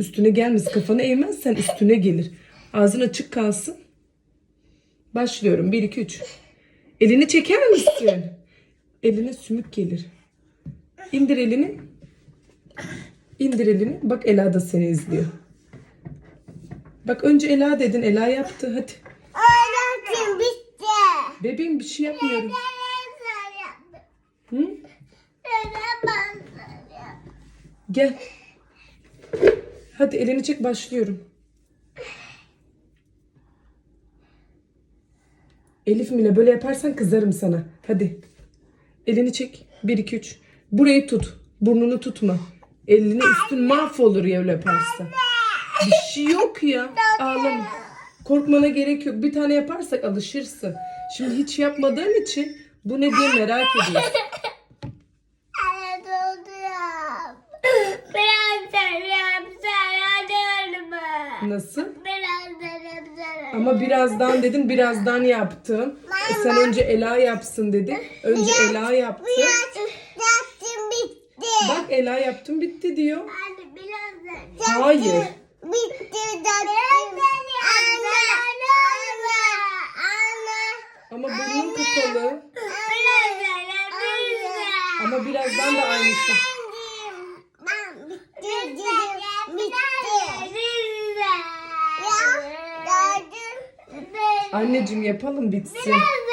Üstüne gelmez. Kafanı eğmezsen üstüne gelir. Ağzın açık kalsın. Başlıyorum. 1, 2, 3. Elini çeker misin? Eline sümük gelir. İndir elini. İndir elini. Bak Ela da seni izliyor. Bak önce Ela dedin. Ela yaptı. Hadi. Öğretim bitti. Bebeğim bir şey yapmıyorum. Hı? Gel. Hadi elini çek başlıyorum. Elif Mine böyle yaparsan kızarım sana. Hadi. Elini çek. 1 2 3. Burayı tut. Burnunu tutma. Elini üstün mahvolur ya öyle yaparsan. Bir şey yok ya. Ağlama. Korkmana gerek yok. Bir tane yaparsak alışırsın. Şimdi hiç yapmadığın için bu ne diye merak ediyorsun. Nasıl? Ama birazdan dedin birazdan yaptım. E sen önce Ela yapsın dedin. Önce Ela yaptı. Yaptım bitti. Bak Ela yaptım bitti diyor. Birazdan. Hayır. Bitti yaptım. Anne. Anne. Anne. Ama burnun kapalı. Ama birazdan da aynı şey. Ben dedim. Bitti. Ya gördün. Anneciğim yapalım bitsin. Birazdan